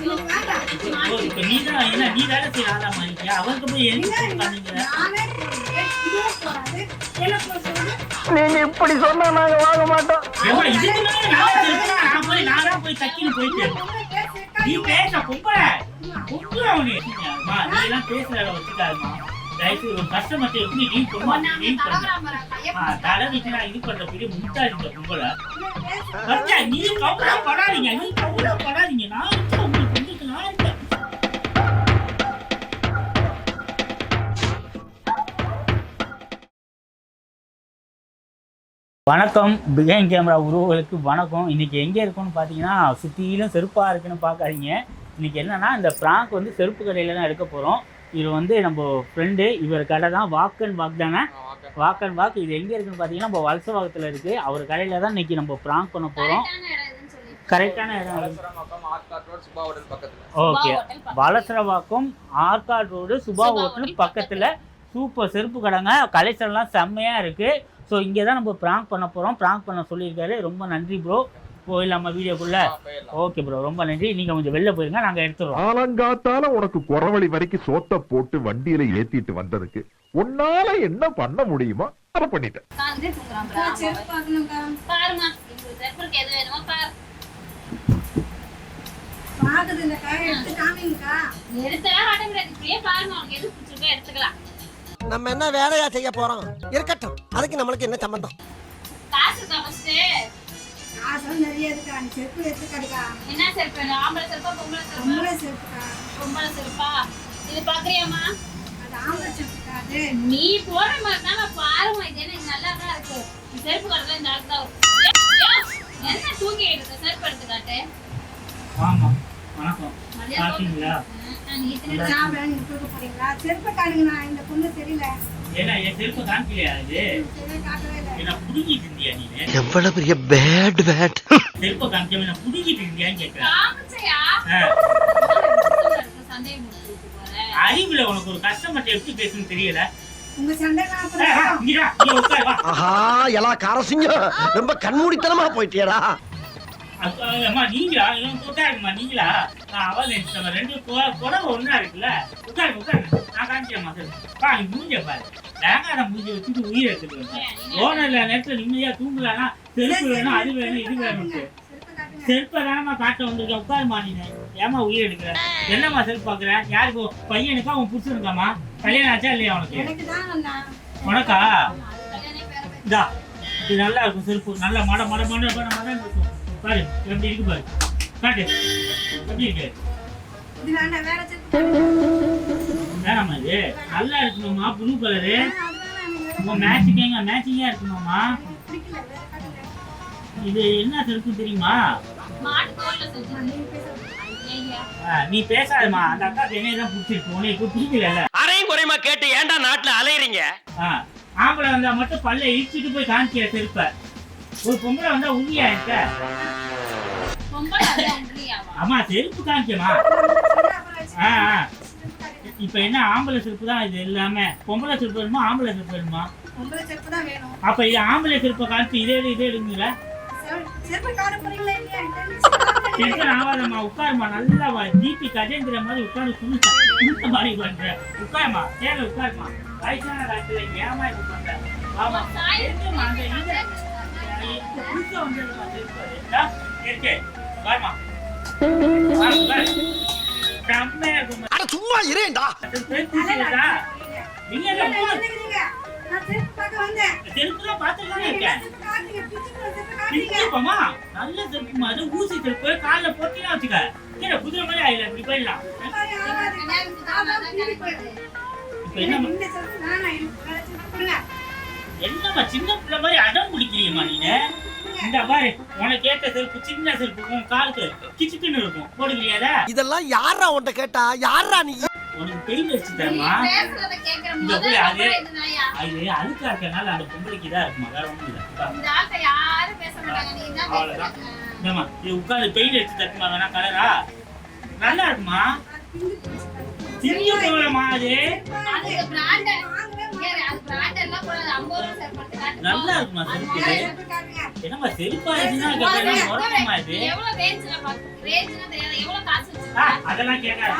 இப்போ நீ தான் என்ன நீ வேலை செய்ய ஆளா மாறிட்டியா அவருக்கு போய். நீங்க இப்படி சொன்னா நாங்க வாங்க மாட்டோம். இதுக்கு மேல நான் தெரிஞ்சா நான் போய் நானா போய் தக்கின்னு போயிட்டு நீ பேச பொம்பளை. பொம்பளை அவனு. அம்மா, நீ எல்லாம் பேசுற இடம் வச்சுக்காதம்மா. தயவுசெய்து ஒரு கஸ்டமர்ட்ட எப்படி டீல் பண்ணுமா டீல் பண்ண. தலை வச்சு நான் இது பண்ற பெரிய முட்டாள் இந்த பொம்பளை. நீ கவலைப்படாதீங்க நீ கவலைப்படாதீங்க. நான் வணக்கம். பிகைன் கேமரா உறவுகளுக்கு வணக்கம். இன்னைக்கு எங்கே இருக்கோம்னு பார்த்தீங்கன்னா சுற்றிலும் செருப்பாக இருக்குன்னு பார்க்காதீங்க இன்னைக்கு என்னன்னா இந்த ப்ராங்க் வந்து செருப்பு கடையில் தான் எடுக்க போகிறோம் இது வந்து நம்ம ஃப்ரெண்டு இவர் கடை தான் வாக் அண்ட் வாக் தானே? வாக் அண்ட் வாக் இது எங்கே இருக்குன்னு பார்த்தீங்கன்னா நம்ம வலசவாகத்தில் இருக்குது அவர் கடையில் தான் இன்னைக்கு நம்ம ப்ராங்க் பண்ண போகிறோம் கரெக்டான இடம் okay. Valasaravakkam Arcot road Subha hotel பக்கத்தில். சூப்பர் செருப்பு கடைங்க. கலெக்ஷன்லாம் செம்மையாக இருக்குது ஸோ இங்கே தான் நம்ம ப்ராங்க் பண்ண போகிறோம் ப்ராங்க் பண்ண சொல்லியிருக்காரு. ரொம்ப நன்றி ப்ரோ போயிடலாமா வீடியோக்குள்ளே? ஓகே ப்ரோ ரொம்ப நன்றி. நீங்கள் கொஞ்சம் வெளில போயிருங்க. நாங்கள் எடுத்துடுறோம். காலங்காத்தால உனக்கு குறவழி வரைக்கும் சோத்த போட்டு வண்டியில ஏத்திட்டு வந்ததுக்கு உன்னால என்ன பண்ண முடியுமோ அதை பண்ணிட்டேன். பாக்குது இந்த காயை எடுத்து காமிங்கக்கா. பாருங்க உனக்கு எது பிடிச்சிருக்கோ எடுத்துக்கலாம். நம்ம என்ன வேலையா செய்ய போறோம்? இருக்கட்டும். அதுக்கு நம்மளுக்கு என்ன சம்பந்தம்? காசு இருக்கா ஃபர்ஸ்ட் காசெல்லாம் நிறைய. நீ செருப்பு எடுத்துக்காதுக்கா. என்ன செருப்பு? வேணும் ஆம்பளை செருப்பா பொம்பளை செருப்பா? பொம்பளை செருப்புக்கா. பொம்பளை செருப்பா? இது பாக்குறியாமா அது ஆம்பளை செருப்புக்கா? அது. நீ போற மாதிரி தான் பாருமா இது நல்லா தான் இருக்கு. செருப்பு இந்த என்ன தூக்கி எடுத்த செருப்பு எடுத்து காட்டு ஆமாம் வணக்கம். மரியாதை செருப்பு காணுங்கண்ணா. இந்த பொண்ணு தெரியல. எவ்வளவு பெரிய பேட் பேட் செருப்பை காமிக்காம என்ன புடுங்கிட்டு இருந்தியான்னு போறேன் அறிவுல உனக்கு ஒரு கஸ்டமர்ட்ட எப்படி பேசணும்னு தெரியல? நான். ஆஹா எல்லா காரசிங்க. ரொம்ப கண்மூடித்தனமா போயிட்டியடா. நீங்களா? நீங்களா? நான் அவள் நினைச்சேன் ரெண்டு புடவை ஒண்ணா இருக்குல்ல? உட்காரு உட்காரு. நான் காமிச்சேம்மா சரி பா நீ மூஞ்ச பாரு. தேங்காய் மூஞ்சி வச்சுட்டு உயிர் எடுத்துட்டு ஓனர்ல நேரத்துல நிம்மதியா தூங்கலாம்னா செருப்பு வேணும் அது வேணும் இது வேணும்ட்டு. செருப்பு தானம்மா காட்ட வந்திருக்கேன் உட்காருமா நீ. ஏமா உயிர் எடுக்கிற? என்னம்மா செருப்பு பாக்குற? யாருக்கு பையனுக்கா உன் புடிச்சிருக்காமா கல்யாணம் ஆச்சா இல்லையா உனக்கு. உனக்கா? இதா இது நல்லா இருக்கும் செருப்பு. நல்ல மட மட மட மட மட இருக்கும். பாரு எப்படி இருக்கு பாரு. காட்டு எப்படி இருக்கு இது வேண்டாம், வேற செருப்பு காட்டுங்க. வேணாமா இது நல்லா இருக்குமாம்மா ப்ளூ கலரு உங்க மேட்சிங்க மேட்சிங்கா இருக்குமாம்மா. இது என்ன செருப்பு தெரியுமா நீ பேசாதம்மா அந்த அக்காக்கு என்னைய தான் பிடிச்சிருக்கு உனக்கு பிடிக்கல அரையும் குறையுமா கேட்டு ஏன்டா நாட்டுல அலையறீங்க ஆம்பளை வந்தா மட்டும் பல்ல இடிச்சிட்டு போய் காமிக்கிற செருப்ப ஒரு பொம்பளை வந்தா உண்மையா இருக்க அம்மா செருப்பு காமிக்கமா. ஆ. இப்ப என்ன ஆம்பளை செருப்பு தான் இது எல்லாமே. பொம்பளை செருப்பு வேணுமா ஆம்பளை செருப்பு வேணுமா? பொம்பளை செருப்பு தான் வேணும். அப்ப இது ஆம்பளை செருப்பை காமிச்சு இதே இதே இல்லையா? டென்ஷன் ஆகாதம்மா உட்காருமா நல்லா வா தீபி கஜேந்திர மாதிரி உட்காந்து சுழுத்த மாதிரி பண்ற. உட்காருமா தேவை உட்காருமா வயசான காலத்துல ஏமா இது பண்ற. ஆமா. இருக்குமா அந்த இது? புதுசா வந்ததுமா இருக்கு. அட சும்மா? நீங்க. பிடிச்சிருப்போமா நல்ல செருப்புமா அது ஊசி செருப்பு காலில் போட்டீங்கன்னா வச்சுக்க. கீழே குதிரை மாதிரி ஆயில இப்படி போயிடலாம். என்னம்மா சின்ன பிள்ளை மாதிரி அடம் பிடிக்கிறியம்மா நீனு இந்த பாரு உனக்கு ஏத்த செருப்பு சின்ன செருப்பு உன் காலுக்கு கிச்சுக்குன்னு இருக்கும். போடுகிறியாதா இதெல்லாம் யாரா உன்கிட்ட கேட்டா? யாரா நீ? உனக்கு பெயிண்ட் வச்சு தரமா பேசுறத கேக்குற இந்த போய் அது-. அது அழுக்கா இருக்கனால அந்த பொம்பளைக்கு இதா இருக்குமா? வேற ஒண்ணும் இல்லை. இந்தா, இந்த ஆள்கிட்ட யாரும் பேச மாட்டாங்க. நீ தான் அவ்வளவுதான். பேசுற. இந்தாம்மா இது உட்காந்து பெயிண்ட் அடிச்சு தட்டுமா? வேணா கலரா? நல்லா இருக்குமா. சிறிய போலமா அது. அதுக்கு brand வாங்கவே ஏறு, அது brand எல்லாம் கூடாது. 50 ரூபா செருப்பு எடுத்து காட்டுப்பா. நல்லா இருக்குமா செருப்பு? காட்டுங்க. என்னம்மா செருப்பா இருந்துச்சுன்னா கேட்கறேன் முடக்கமா இது எவ்வளவு range ல பாக்கு- range னா தெரியாது. எவ்வளவு காசு ஆ, வச்சிருக்க? அதெல்லாம் கேட்காத.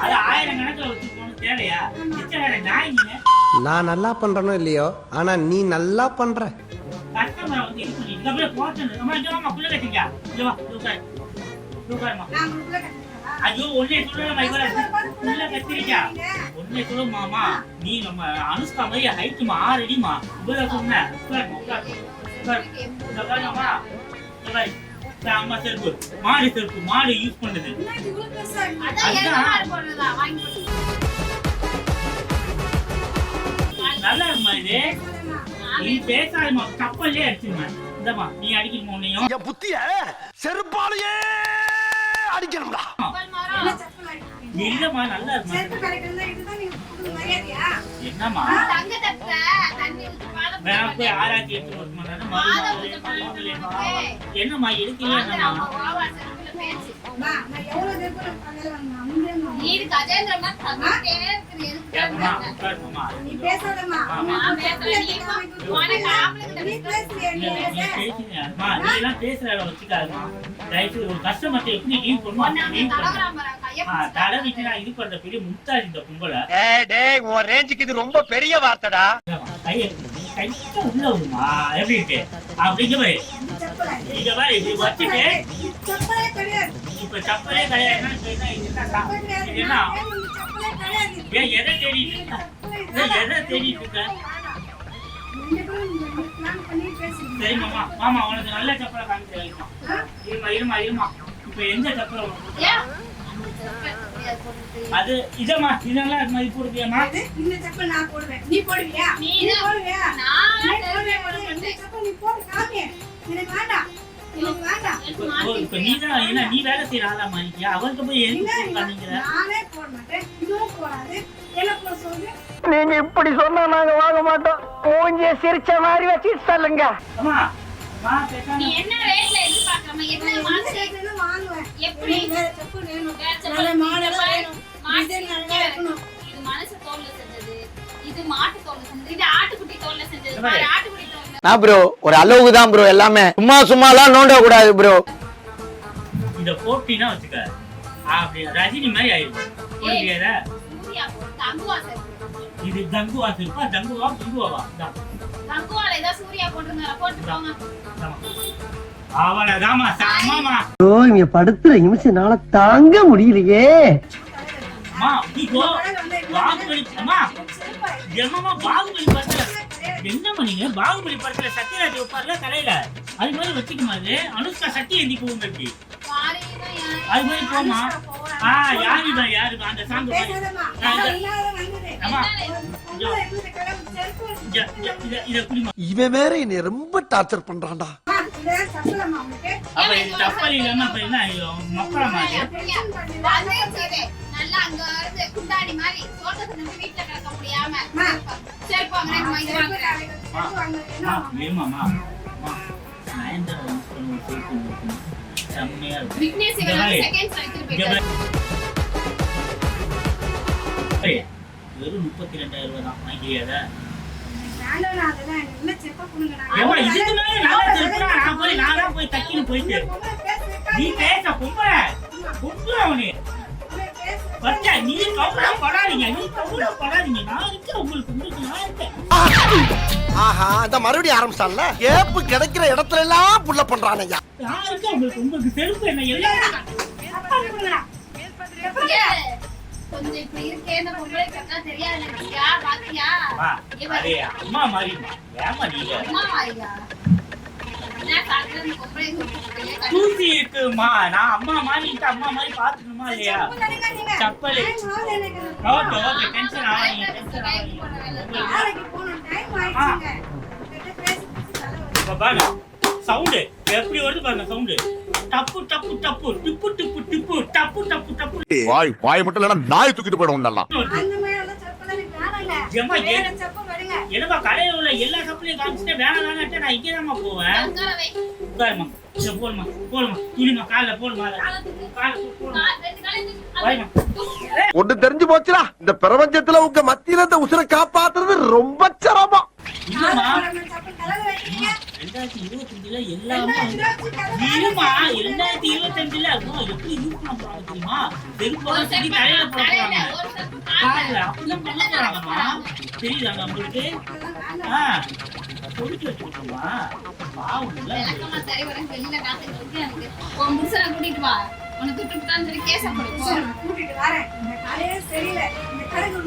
அது ஆயிரம் கணக்குல வச்சு போகணும் தேவையா மிச்சம் வேற நாய் நீங்க நான் நல்லா பண்றனோ இல்லையோ? ஆனா நீ நல்லா பண்ற. கஸ்டமரை வந்து இது பண்ணி இதுக்கு அப்படியே போட்டு அம்மா இங்க வாமா புள்ள கட்டிக்கா. இங்க வா உட்காரு. உட்காருமா நான் உங்களுக்குள்ள கட்டிக்கிறேன். ஐயோ ஒன்னே சொல்லலாமா இவர புள்ள கத்திரிக்கா ஒன்னே சொல்லு மாமா. நீ நம்ம அனுஷ்கா மாதிரி ஹைட்டுமா ஆறு அடிமா இவர சொன்ன. உட்காருமா உட்காரு. அம்மா செருப்பு மாடு செருப்பு மாடு யூஸ் பண்ணுது நல்லா இருக்குமா இது. நீ பேசாதம்மா கப்பல்லே அடிச்சுமா இந்தம்மா நீ அடிக்கணுமா உன்னையும் என் புத்திய செருப்பாலேயே அடிக்கணும்டா? இல்லம்மா நல்லா இருக்குமா என்னம்மா? வேணா போய் ஆராய்ச்சி எடுத்து நான் என்னம்மா எடுக்கல என்னம்மா இது பண்ற பெரிய மும்தாஜ் இந்த கும்பலை. டேய் டேய் உன் ரேஞ்சுக்கு இது ரொம்ப பெரிய வார்த்தைடா. இந்தாம்மா, கையை எடுத்து, நீ கையை உள்ள விடுமா? எப்படி இருக்கு? அப்படிங்க பாரு. இங்க பாரு, வச்சுட்டு, இது கிடையாது. இப்ப சப்பலே கிடையாது. நான். ஏன் எதை தேடிட்டு இருக்க? எதை தேடிட்டு இருக்க? சரி மாமா, மாமா, உனக்கு நல்ல சப்பலை காமிச்சு? இருமா, இருமா, இருமா. இப்ப எந்த சப்பலை அது? அது இதம்மா இதெல்லாம் இது மாதிரி போடுவியாம்மா அது இந்த செப்பல் நான் போடுவேன். நீ போடுவியா? நீ. போடுவியா? நான்லாம் நீ செருப்பே போடுவியா? போட இந்த. செப்பல் நீ போடு, காமி. எனக்கு வேண்டாம். இப்ப நீ தான் என்ன நீ வேலை செய்யற ஆளா மாணிக்கியா அவருக்கு போய் இல்ல, எதுக்கு இல்ல. காமிக்கிற நானே போட மாட்டேன். இதுவும் போடாது. என்ன போட சொல்லு? நீங்க இப்படி சொன்னா நாங்க வாங்க மாட்டோம் மூஞ்சிய சிரிச்ச மாதிரி வச்சு சொல்லுங்க நீ என்ன ரேட்ல என்ன வாங்குவேன். எப்படி? வேற வேணும். நல்ல மாடலா வேணும். மாட்டு டிசைன் நல்லா இருக்கணும். இது மனுஷ தோல்ல செஞ்சது இது மாட்டு தோல்ல செஞ்சது இது ஆட்டுக்குட்டி தோல்ல செஞ்சது நான் ப்ரோ ஒரு அளவுக்கு தான் ப்ரோ எல்லாமே. சும்மா சும்மாலாம் நோண்ட கூடாது ப்ரோ இத போட்டினா வச்சுக்க. அப்படி ரஜினி மாதிரி ஆயிடும் இது தங்குவா இருப்பா தங்குவா குங்குவாவா இங்க படுத்துற நிமிஷம்னால தாங்க முடியலையே. பாகுபலி பாகுபலி என்ன பண்ணீங்க பாகுபலி படத்துல சத்யராஜ் வைப்பார்ல தலையில அது மாதிரி வச்சுக்குமா அது அனுஷ்கா சட்டி இவன் யாரு? அது மாதிரி போமா ஆ யாரு இவன் யாரு? அந்த சாங் இவன் வேற என்னை ரொம்ப டார்ச்சர் பண்றான்டா. அப்ப இது சப்பல் இல்லாம அப்ப என்ன. நல்லா அங்க குண்டாடி மாதிரி சோத்தை தின்னு வீட்டுல கிடக்க முடியாம வெறும் முப்பத்தி ரெண்டாயிரம் ரூபாய் தான் போய் தக்கின்னு போயிட்டு நீ பேச பொம்பளை. பொம்பளை அவனே. பொம்பளை பேச பச்சா நீ கவலை படாதீங்க. நீ கவலை படாதீங்க. நான் இருக்கேன் உங்களுக்கு. உங்களுக்கு நான் இருக்கேன். ஆஹா இந்த மறுபடியும் ஆரம்பிச்சான்ல? ஏப்பு கிடைக்கிற இடத்துல எல்லாம் புள்ள பண்றான் ஐயா உங்களுக்கு. உங்களுக்கு செருப்பு என்ன? எல்லாம் கொஞ்சம் இப்படி தெரியாது பாத்தியா? அம்மா, ஏமா நீங்க? அம்மா என்ன காட்டுற இந்த பொம்பளை கூப்பிட்டு தூசி இருக்குமா நான் அம்மா மாதிரி அம்மா மாதிரி பாத்துக்கணுமா இல்லையா. சப்பல். ஓகே ஓகே டென்ஷன் ஆகாதீங்க டென்ஷன் ஆகாதீங்க. பாருங்க. சவுண்டு எப்படி வருது பாருங்க சவுண்டு டப்பு டப்பு டப்பு. டிப்பு டிப்பு டிப்பு. டப்பு டப்பு டப்பு. வாய் வாய் மட்டும் இல்லைன்னா நாய் தூக்கிட்டு போயிடும் நல்லா என்னப்பா கடையில உள்ள எல்லா சப்பளையும் காமிச்சிட்டு வேணாம் வேணான்ட்டு நான் இங்கே போவேன். உட்காரவை. உட்காருமா இதை போடுமா போடுமா துணிமா காலில் போடுமா. ஒண்ணு தெரிஞ்சு போச்சுடா. இந்த பிரபஞ்சத்துல உங்க மத்தியில இந்த உசுரை காப்பாத்துறது ரொம்ப சிரமம். ரெண்டாயிரத்தி இருபத்தஞ்சுல எல்லாமே இருமா. ரெண்டாயிரத்தி இருபத்தஞ்சுல எப்படி யூஸ் பண்ண போறாங்க தெரியுமா? தலையில போட போறாங்க பண்ண போறாங்கம்மா. தெரியுதாங்க உங்களுக்கு? ஆ கொடுத்து வச்சுக்கோமா பாவம் இல்ல. விளக்கமா சரி வர வெளியில காத்துட்டு இருக்கு. எனக்கு. உன் புருஷனை கூட்டிட்டு வா. சொல்லி கேச கூட்டிட்டு வரேன். இந்த கடையே சரியில்லை. இந்த கடைக்கு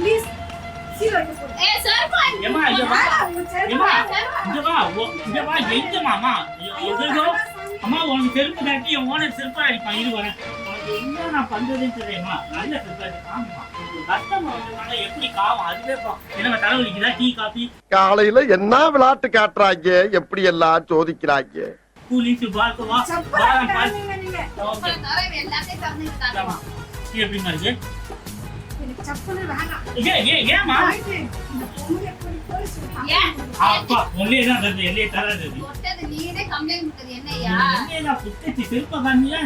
எங்கம்மா எங்கோ அம்மா உனக்கு செருப்பு கட்டி என் ஓனர் செருப்பா அடிப்பான். வரேன். உனக்கு என்ன நான் பண்றதுன்னு தெரியுமா? நல்ல செருப்பா இருக்கு ஆமா கஷ்டம் வந்ததுனால எப்படி காவும் அதுவே பா- என்ன தலைவலிக்குதா டீ காபி? காலையில என்ன விளையாட்டு காட்டுறாங்க எப்படி எல்லாம் சோதிக்கிறாங்க வாரம் எப்படிமா இருக்கு?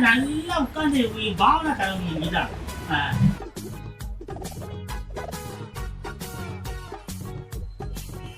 நல்லா உட்காந்து பாவனை தலைமை இதான்